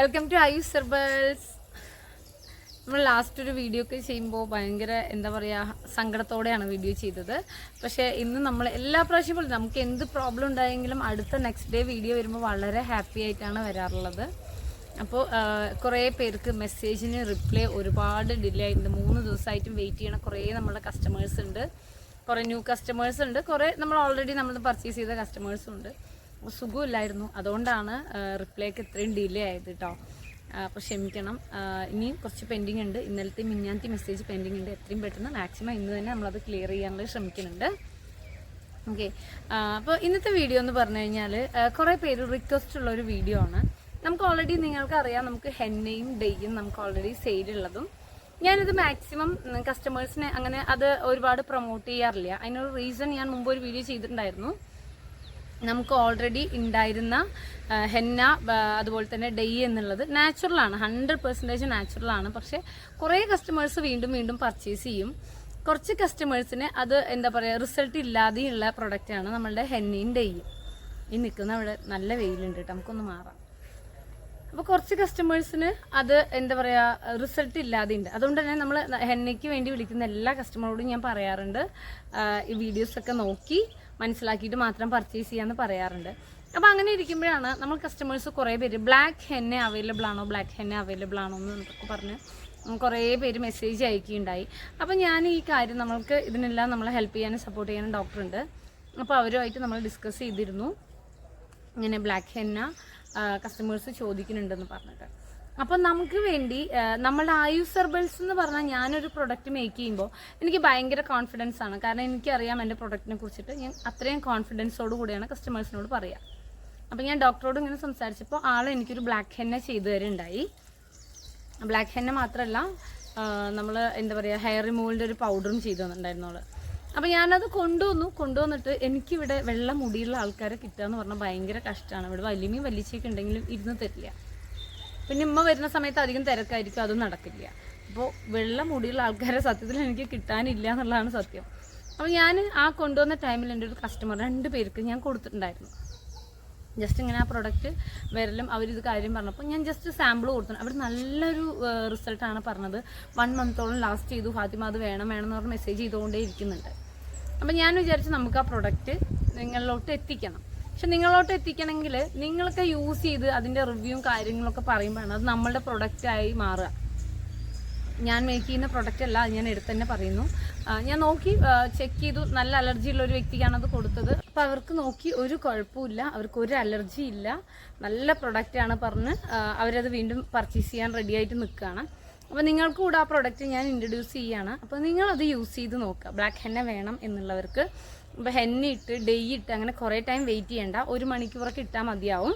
Welcome to I സെർബൽസ് നമ്മൾ last ഒരു video ഒക്കെ ചെയ്യുമ്പോൾ ഭയങ്കര എന്താ പറയുക സങ്കടത്തോടെയാണ് വീഡിയോ ചെയ്തത്. പക്ഷേ ഇന്ന് നമ്മൾ എല്ലാ പ്രാവശ്യം നമുക്ക് എന്ത് പ്രോബ്ലം ഉണ്ടായെങ്കിലും അടുത്ത നെക്സ്റ്റ് ഡേ വീഡിയോ വരുമ്പോൾ വളരെ ഹാപ്പി ആയിട്ടാണ് വരാറുള്ളത്. അപ്പോൾ കുറേ പേർക്ക് മെസ്സേജിന് റിപ്ലൈ ഒരുപാട് ഡിലേ ആയിട്ടുണ്ട് മൂന്ന് ദിവസമായിട്ടും വെയിറ്റ് ചെയ്യണ കുറേ നമ്മുടെ കസ്റ്റമേഴ്സ് ഉണ്ട്. കുറേ ന്യൂ കസ്റ്റമേഴ്സ് ഉണ്ട്. കുറേ നമ്മൾ ഓൾറെഡി നമ്മൾ പർച്ചേസ് ചെയ്ത കസ്റ്റമേഴ്സും ഉണ്ട്. സുഖമില്ലായിരുന്നു. അതുകൊണ്ടാണ് റിപ്ലൈക്ക് ഇത്രയും ഡിലേ ആയത് കേട്ടോ അപ്പോൾ ക്ഷമിക്കണം. ഇനിയും കുറച്ച് പെൻഡിങ് ഉണ്ട്. ഇന്നലത്തെ മിഞ്ഞാന്തി മെസ്സേജ് പെൻഡിങ് ഉണ്ട്. എത്രയും പെട്ടെന്ന് മാക്സിമം ഇന്ന് തന്നെ നമ്മളത് ക്ലിയർ ചെയ്യാനുള്ള ശ്രമിക്കുന്നുണ്ട്. ഓക്കെ അപ്പോൾ ഇന്നത്തെ വീഡിയോ എന്ന് പറഞ്ഞു കഴിഞ്ഞാൽ കുറേ പേര് റിക്വസ്റ്റ് ഉള്ള ഒരു വീഡിയോ ആണ്. നമുക്ക് ഓൾറെഡി നിങ്ങൾക്ക് അറിയാം നമുക്ക് ഹെന്നയും ഡെയ്യും നമുക്ക് ഓൾറെഡി സെയിലുള്ളതും ഞാനിത് മാക്സിമം കസ്റ്റമേഴ്സിനെ അങ്ങനെ അത് ഒരുപാട് പ്രൊമോട്ട് ചെയ്യാറില്ല. അതിനൊരു റീസൺ ഞാൻ മുമ്പ് ഒരു വീഡിയോ ചെയ്തിട്ടുണ്ടായിരുന്നു. നമുക്ക് ഓൾറെഡി ഉണ്ടായിരുന്ന ഹെന്ന അതുപോലെ തന്നെ ഡെയ് എന്നുള്ളത് നാച്ചുറലാണ് ഹൺഡ്രഡ് പെർസെന്റേജ് നാച്ചുറലാണ് പക്ഷേ കുറേ കസ്റ്റമേഴ്സ് വീണ്ടും വീണ്ടും പർച്ചേസ് ചെയ്യും. കുറച്ച് കസ്റ്റമേഴ്സിന് അത് എന്താ പറയുക റിസൾട്ട് ഇല്ലാതെയുള്ള പ്രൊഡക്റ്റാണ് നമ്മളുടെ ഹെന്നയും ഡെയ്യും. ഈ നിൽക്കുന്ന അവിടെ നല്ല വെയിലുണ്ട് കേട്ടോ. നമുക്കൊന്ന് മാറാം. അപ്പോൾ കുറച്ച് കസ്റ്റമേഴ്സിന് അത് എന്താ പറയുക റിസൾട്ട് ഇല്ലാതെ ഉണ്ട് അതുകൊണ്ട് തന്നെ നമ്മൾ ഹെന്നയ്ക്ക് വേണ്ടി വിളിക്കുന്ന എല്ലാ കസ്റ്റമറോടും ഞാൻ പറയാറുണ്ട്. ഈ വീഡിയോസൊക്കെ നോക്കി മനസ്സിലാക്കിയിട്ട് മാത്രം പർച്ചേസ് ചെയ്യാമെന്ന് പറയാറുണ്ട്. അപ്പോൾ അങ്ങനെ ഇരിക്കുമ്പോഴാണ് നമ്മൾ കസ്റ്റമേഴ്സ് കുറേ പേര് ബ്ലാക്ക് ഹെന്നെ അവൈലബിൾ ആണോ ബ്ലാക്ക് ഹെന്നെ അവൈലബിൾ ആണോ എന്ന് നമുക്ക് പറഞ്ഞ് കുറേ പേര് മെസ്സേജ് അയക്കുകയുണ്ടായി. അപ്പോൾ ഞാൻ ഈ കാര്യം നമ്മൾക്ക് ഇതിനെല്ലാം നമ്മളെ ഹെൽപ്പ് ചെയ്യാനും സപ്പോർട്ട് ചെയ്യാനും ഡോക്ടറുണ്ട് അപ്പോൾ അവരുമായിട്ട് നമ്മൾ ഡിസ്കസ് ചെയ്തിരുന്നു. ഇങ്ങനെ ബ്ലാക്ക് ഹെന്ന കസ്റ്റമേഴ്സ് ചോദിക്കുന്നുണ്ടെന്ന് പറഞ്ഞിട്ട്. അപ്പം നമുക്ക് വേണ്ടി നമ്മുടെ ആയുസ് ഹെർബൽസ് എന്ന് പറഞ്ഞാൽ ഞാനൊരു പ്രൊഡക്റ്റ് മേക്ക് ചെയ്യുമ്പോൾ എനിക്ക് ഭയങ്കര കോൺഫിഡൻസ് ആണ്. കാരണം എനിക്കറിയാം എന്റെ പ്രൊഡക്റ്റിനെ കുറിച്ചിട്ട്. ഞാൻ അത്രയും കോൺഫിഡൻസോട് കൂടിയാണ് കസ്റ്റമേഴ്സിനോട് പറയുക അപ്പം ഞാൻ ഡോക്ടറോട് ഇങ്ങനെ സംസാരിച്ചപ്പോൾ ആൾ എനിക്കൊരു ബ്ലാക്ക് ഹെന്ന ചെയ്തു തരുന്നുണ്ടായി ബ്ലാക്ക് ഹെന്ന മാത്രമല്ല നമ്മൾ എന്താ പറയുക ഹെയർ റിമൂവലിന്റെ ഒരു പൗഡറും ചെയ്തു തന്നിട്ടുണ്ടായിരുന്നു അവൾ അപ്പം ഞാനത് കൊണ്ടുവന്നു. കൊണ്ടുവന്നിട്ട് എനിക്കിവിടെ വെള്ള മുടിയുള്ള ആൾക്കാരെ കിട്ടുക എന്ന് പറഞ്ഞാൽ ഭയങ്കര കഷ്ടമാണ്. ഇവിടെ വലിയ വലിച്ചൊക്കെ ഉണ്ടെങ്കിലും ഇരുന്ന് തരില്ല. പിന്നെ ഉമ്മ വരുന്ന സമയത്ത് അധികം തിരക്കായിരിക്കും അതും നടക്കില്ല. അപ്പോൾ വെള്ള മുടിയുള്ള ആൾക്കാരെ സത്യത്തിൽ എനിക്ക് കിട്ടാനില്ല എന്നുള്ളതാണ് സത്യം. അപ്പോൾ ഞാൻ ആ കൊണ്ടുവന്ന ടൈമിൽ എന്റെ ഒരു കസ്റ്റമർ രണ്ട് പേർക്ക് ഞാൻ കൊടുത്തിട്ടുണ്ടായിരുന്നു. ജസ്റ്റ് ഇങ്ങനെ ആ പ്രൊഡക്റ്റ് വരലും അവരിത് കാര്യം പറഞ്ഞപ്പോൾ ഞാൻ ജസ്റ്റ് സാമ്പിൾ കൊടുത്തു. അവർ നല്ലൊരു റിസൾട്ടാണ് പറഞ്ഞത്. വൺ മന്തോളം ലാസ്റ്റ് ചെയ്തു. ഫാത്തിമ അത് വേണം വേണം എന്ന് പറഞ്ഞ് മെസ്സേജ് ചെയ്തുകൊണ്ടേ ഇരിക്കുന്നുണ്ട്. അപ്പം ഞാൻ വിചാരിച്ചു നമുക്ക് ആ പ്രൊഡക്റ്റ് നിങ്ങളിലോട്ട് എത്തിക്കണം. പക്ഷെ നിങ്ങളോട്ട് എത്തിക്കണമെങ്കിൽ നിങ്ങളൊക്കെ യൂസ് ചെയ്ത് അതിന്റെ റിവ്യൂവും കാര്യങ്ങളൊക്കെ പറയുമ്പോഴാണ് അത് നമ്മളുടെ പ്രൊഡക്റ്റായി മാറുക. ഞാൻ മേക്ക് ചെയ്യുന്ന പ്രൊഡക്റ്റ് അല്ല ഞാൻ എടുത്ത് തന്നെ പറയുന്നു. ഞാൻ നോക്കി ചെക്ക് ചെയ്തു. നല്ല അലർജി ഉള്ള ഒരു വ്യക്തിക്കാണ് അത് കൊടുത്തത്. അപ്പോൾ അവർക്ക് നോക്കി ഒരു കുഴപ്പമില്ല അവർക്ക് ഒരു അലർജി ഇല്ല. നല്ല പ്രൊഡക്റ്റാണ് പറഞ്ഞ് അവരത് വീണ്ടും പർച്ചേസ് ചെയ്യാൻ റെഡി ആയിട്ട് നിൽക്കുകയാണ്. അപ്പോൾ നിങ്ങൾക്ക് കൂടെ ആ പ്രൊഡക്റ്റ് ഞാൻ ഇൻട്രൊഡ്യൂസ് ചെയ്യുകയാണ് അപ്പോൾ നിങ്ങളത് യൂസ് ചെയ്ത് നോക്കുക. ബ്ലാക്ക് ഹെന്ന വേണം എന്നുള്ളവർക്ക്. ഇപ്പോൾ ഹെന്നി ഇട്ട് ഡെയ് ഇട്ട് അങ്ങനെ കുറേ ടൈം വെയിറ്റ് ചെയ്യണ്ട. ഒരു മണിക്കൂറൊക്കെ ഇട്ടാൽ മതിയാവും.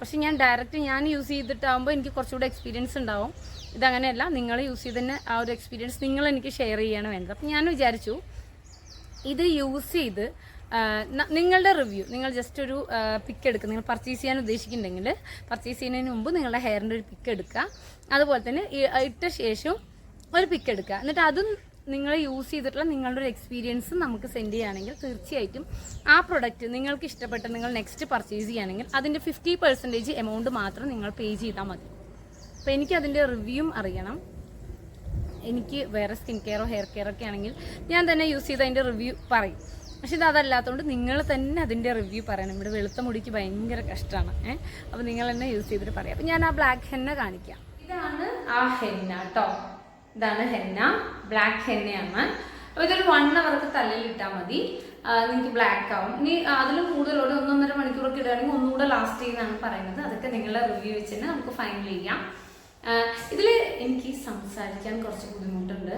പക്ഷെ ഞാൻ ഡയറക്റ്റ് ഞാൻ യൂസ് ചെയ്തിട്ടാകുമ്പോൾ എനിക്ക് കുറച്ചുകൂടെ എക്സ്പീരിയൻസ് ഉണ്ടാവും. ഇതങ്ങനെയല്ല നിങ്ങൾ യൂസ് ചെയ്ത് തന്നെ ആ ഒരു എക്സ്പീരിയൻസ് നിങ്ങൾ എനിക്ക് ഷെയർ ചെയ്യാണ് വേണ്ടത്. അപ്പം ഞാൻ വിചാരിച്ചു ഇത് യൂസ് ചെയ്ത് നിങ്ങളുടെ റിവ്യൂ നിങ്ങൾ ജസ്റ്റ് ഒരു പിക്ക് എടുക്കുക നിങ്ങൾ പർച്ചേസ് ചെയ്യാൻ ഉദ്ദേശിക്കുന്നുണ്ടെങ്കിൽ പർച്ചേസ് ചെയ്യുന്നതിന് മുമ്പ് നിങ്ങളുടെ ഹെയറിന്റെ ഒരു പിക്ക് എടുക്കുക. അതുപോലെ തന്നെ ഇട്ട ശേഷം ഒരു പിക്ക് എടുക്കുക. എന്നിട്ട് അതും നിങ്ങൾ യൂസ് ചെയ്തിട്ടുള്ള നിങ്ങളുടെ ഒരു എക്സ്പീരിയൻസ് നമുക്ക് സെൻഡ് ചെയ്യുകയാണെങ്കിൽ തീർച്ചയായിട്ടും ആ പ്രൊഡക്റ്റ് നിങ്ങൾക്ക് ഇഷ്ടപ്പെട്ട നിങ്ങൾ നെക്സ്റ്റ് പർച്ചേസ് ചെയ്യുകയാണെങ്കിൽ അതിന്റെ ഫിഫ്റ്റി പെർസെന്റേജ് എമൗണ്ട് മാത്രം നിങ്ങൾ പേ ചെയ്താൽ മതി. അപ്പോൾ എനിക്ക് അതിന്റെ റിവ്യൂം അറിയണം. എനിക്ക് വേറെ സ്കിൻ കെയറോ ഹെയർ കെയറോ ഒക്കെ ആണെങ്കിൽ ഞാൻ തന്നെ യൂസ് ചെയ്ത് അതിന്റെ റിവ്യൂ പറയും. പക്ഷെ ഇത് അതല്ലാത്തതുകൊണ്ട് നിങ്ങൾ തന്നെ അതിന്റെ റിവ്യൂ പറയണം. ഇവിടെ വെളുത്ത മുടിക്ക് ഭയങ്കര കഷ്ടമാണ്. ഏഹ് അപ്പോൾ നിങ്ങൾ തന്നെ യൂസ് ചെയ്തിട്ട് പറയാം. അപ്പോൾ ഞാൻ ആ ബ്ലാക്ക് ഹെന്ന കാണിക്കാം. ഇതാണ് ആ ഹെന്ന കേട്ടോ ഇതാണ് ഹെന്ന. ബ്ലാക്ക് ഹെന്നയാണ്. അപ്പോൾ ഇതൊരു വൺ അവർക്ക് തലയിൽ ഇട്ടാൽ മതി. നിങ്ങൾക്ക് ബ്ലാക്ക് ആവും. ഇനി അതിലും കൂടുതൽ ഒരു ഒന്നൊന്നര മണിക്കൂറൊക്കെ ഇടുകയാണെങ്കിൽ ഒന്നുകൂടെ ലാസ്റ്റ് ചെയ്യുന്നതാണ് പറയുന്നത്. അതൊക്കെ നിങ്ങളുടെ റിവ്യൂ വെച്ച് തന്നെ നമുക്ക് ഫൈനൽ ചെയ്യാം. ഇതിൽ എനിക്ക് സംസാരിക്കാൻ കുറച്ച് ബുദ്ധിമുട്ടുണ്ട്.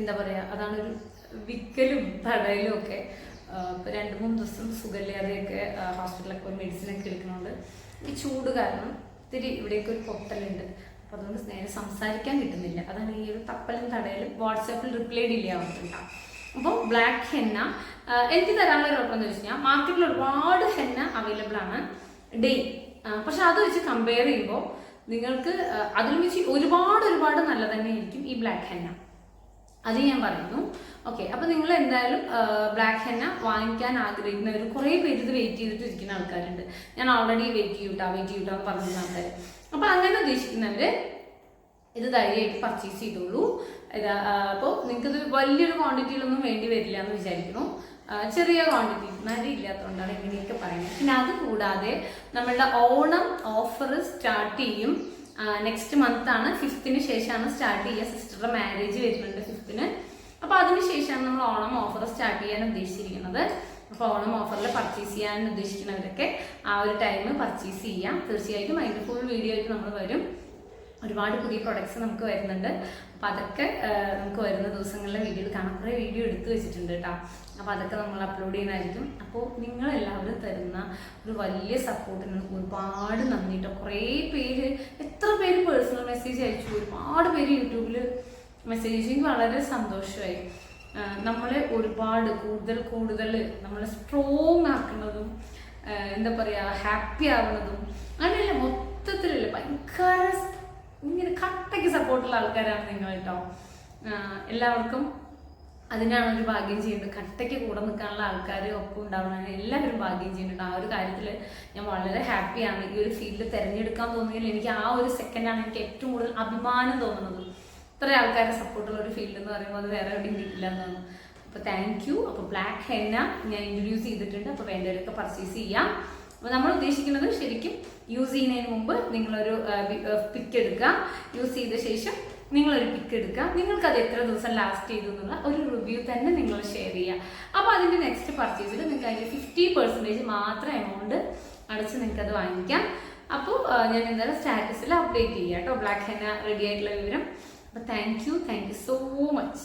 എന്താ പറയുക അതാണ് ഒരു വിക്കലും പടയിലും ഒക്കെ. ഇപ്പോൾ രണ്ട് മൂന്ന് ദിവസം സുഖമില്ലാതെയൊക്കെ ഹോസ്പിറ്റലൊക്കെ മെഡിസിനൊക്കെ എടുക്കുന്നുണ്ട്. ഈ ചൂട് കാരണം ഇത്തിരി ഇവിടെയൊക്കെ ഒരു പൊട്ടലുണ്ട്. അപ്പോൾ അതുകൊണ്ട് നേരെ സംസാരിക്കാൻ കിട്ടുന്നില്ല. അതാണ് ഈ ഒരു തപ്പലും തടയലും വാട്സാപ്പിൽ റിപ്ലൈ ഡിലേ ആവുന്നുണ്ടാവും അപ്പോൾ ബ്ലാക്ക് ഹെന്ന എനിക്ക് തരാനുള്ള ഒരു എന്ന് വെച്ച് കഴിഞ്ഞാൽ മാർക്കറ്റിൽ ഒരുപാട് ഹെന്ന അവൈലബിൾ ആണ് ഡേ പക്ഷെ അത് വെച്ച് കമ്പയർ ചെയ്യുമ്പോൾ നിങ്ങൾക്ക് അതിൽ വെച്ച് ഒരുപാട് ഒരുപാട് നല്ല തന്നെ ആയിരിക്കും ഈ ബ്ലാക്ക് ഹെന്ന അത് ഞാൻ പറയുന്നു. ഓക്കെ അപ്പൊ നിങ്ങൾ എന്തായാലും ബ്ലാക്ക് ഹെന്ന വാങ്ങിക്കാൻ ആഗ്രഹിക്കുന്നവർ കുറേ പേര് ഇത് വെയിറ്റ് ചെയ്തിട്ട് ഇരിക്കുന്ന ആൾക്കാരുണ്ട്. ഞാൻ ഓൾറെഡി വെയിറ്റ് ചെയ്യൂട്ടാ വെയിറ്റ് ചെയ്യൂട്ടാ എന്ന് പറഞ്ഞിരുന്ന ആൾക്കാർ അപ്പൊ അങ്ങനെ ഉദ്ദേശിക്കുന്നവര് ഇത് ധൈര്യമായിട്ട് പർച്ചേസ് ചെയ്തോളൂ. ഇതാ അപ്പോൾ നിങ്ങൾക്ക് ഇത് വലിയൊരു ക്വാണ്ടിറ്റിയിലൊന്നും വേണ്ടി വരില്ല എന്ന് വിചാരിക്കുന്നു. ചെറിയ ക്വാണ്ടിറ്റി നരി ഇല്ലാത്തതുകൊണ്ടാണ് ഇങ്ങനെയൊക്കെ പറയുന്നത്. പിന്നെ അത് കൂടാതെ നമ്മളുടെ ഓണം ഓഫർ സ്റ്റാർട്ട് ചെയ്യും. നെക്സ്റ്റ് മന്ത് ആണ് ഫിഫ്ത്തിന് ശേഷമാണ് സ്റ്റാർട്ട് ചെയ്യുക. സിസ്റ്ററുടെ മാരേജ് വരുന്നുണ്ട് ഫിഫ്ത്തിന് അപ്പോൾ അതിന് ശേഷമാണ് നമ്മൾ ഓണം ഓഫർ സ്റ്റാർട്ട് ചെയ്യാൻ ഉദ്ദേശിച്ചിരിക്കുന്നത്. അപ്പോൾ ഓണം ഓഫറിൽ പർച്ചേസ് ചെയ്യാൻ ഉദ്ദേശിക്കുന്നവരൊക്കെ ആ ഒരു ടൈമിൽ പർച്ചേസ് ചെയ്യാം. തീർച്ചയായിട്ടും അതിന്റെ ഫുൾ വീഡിയോ ആയിട്ട് നമ്മൾ വരും. ഒരുപാട് പുതിയ പ്രൊഡക്ട്സ് നമുക്ക് വരുന്നുണ്ട്. അപ്പം അതൊക്കെ നമുക്ക് വരുന്ന ദിവസങ്ങളിലെ വീഡിയോയിൽ കാണാം. കുറേ വീഡിയോ എടുത്തു വെച്ചിട്ടുണ്ട് കേട്ടോ അപ്പോൾ അതൊക്കെ നമ്മൾ അപ്ലോഡ് ചെയ്യുന്നതായിരിക്കും. അപ്പോൾ നിങ്ങളെല്ലാവരും തരുന്ന ഒരു വലിയ സപ്പോർട്ടിന് ഒരുപാട് നന്ദി കേട്ടോ കുറേ പേര് എത്ര പേര് പേഴ്സണൽ മെസ്സേജ് അയച്ചു? ഒരുപാട് പേര് യൂട്യൂബിൽ മെസ്സേജ് വളരെ സന്തോഷമായി നമ്മളെ ഒരുപാട് കൂടുതൽ കൂടുതൽ നമ്മളെ സ്ട്രോങ് ആക്കുന്നതും എന്താ പറയുക ഹാപ്പി ആവുന്നതും അങ്ങനെയല്ല മൊത്തത്തിലല്ല ഭയങ്കര ഇങ്ങനെ കട്ടയ്ക്ക് സപ്പോർട്ടുള്ള ആൾക്കാരാണ് നിങ്ങൾ കേട്ടോ എല്ലാവർക്കും അതിനാണ് ഒരു ഭാഗ്യം ചെയ്യുന്നത്. കട്ടയ്ക്ക് കൂടെ നിൽക്കാനുള്ള ആൾക്കാർ ഒപ്പം ഉണ്ടാവണം എല്ലാവരും ഭാഗ്യം ചെയ്യുന്നുണ്ട്. ആ ഒരു കാര്യത്തിൽ ഞാൻ വളരെ ഹാപ്പിയാണ് ഈ ഒരു ഫീൽഡ് തിരഞ്ഞെടുക്കാൻ തോന്നിയതിൽ എനിക്ക് ആ ഒരു സെക്കൻഡാണ് എനിക്ക് ഏറ്റവും കൂടുതൽ അഭിമാനം തോന്നുന്നത്. ഇത്ര ആൾക്കാരുടെ സപ്പോർട്ടുള്ള ഒരു ഫീൽഡ് എന്ന് പറയുമ്പോൾ അത് വേറെ എവിടെയും കിട്ടില്ല എന്നാണ് അപ്പോൾ താങ്ക് യു അപ്പോൾ ബ്ലാക്ക് ഹെന്ന ഞാൻ ഇൻട്രൊഡ്യൂസ് ചെയ്തിട്ടുണ്ട്. അപ്പോൾ വേണ്ടവരൊക്കെ പർച്ചേസ് ചെയ്യാം. അപ്പോൾ നമ്മൾ ഉദ്ദേശിക്കുന്നത് ശരിക്കും യൂസ് ചെയ്യുന്നതിന് മുമ്പ് നിങ്ങളൊരു പിക്ക് എടുക്കുക. യൂസ് ചെയ്ത ശേഷം നിങ്ങളൊരു പിക്ക് എടുക്കുക. നിങ്ങൾക്ക് അത് എത്ര ദിവസം ലാസ്റ്റ് ചെയ്തു എന്നുള്ള ഒരു റിവ്യൂ തന്നെ നിങ്ങൾ ഷെയർ ചെയ്യുക. അപ്പോൾ അതിന്റെ നെക്സ്റ്റ് പർച്ചേസിൽ നിങ്ങൾക്ക് അതിന്റെ ഫിഫ്റ്റി പെർസെന്റേജ് മാത്രം എമൗണ്ട് അടച്ച് നിങ്ങൾക്ക് അത് വാങ്ങിക്കാം അപ്പോൾ ഞാൻ എന്തായാലും സ്റ്റാറ്റസിൽ അപ്ഡേറ്റ് ചെയ്യാം കേട്ടോ ബ്ലാക്ക് ഹെന്ന റെഡി ആയിട്ടുള്ള വിവരം. അപ്പോൾ thank you thank you so much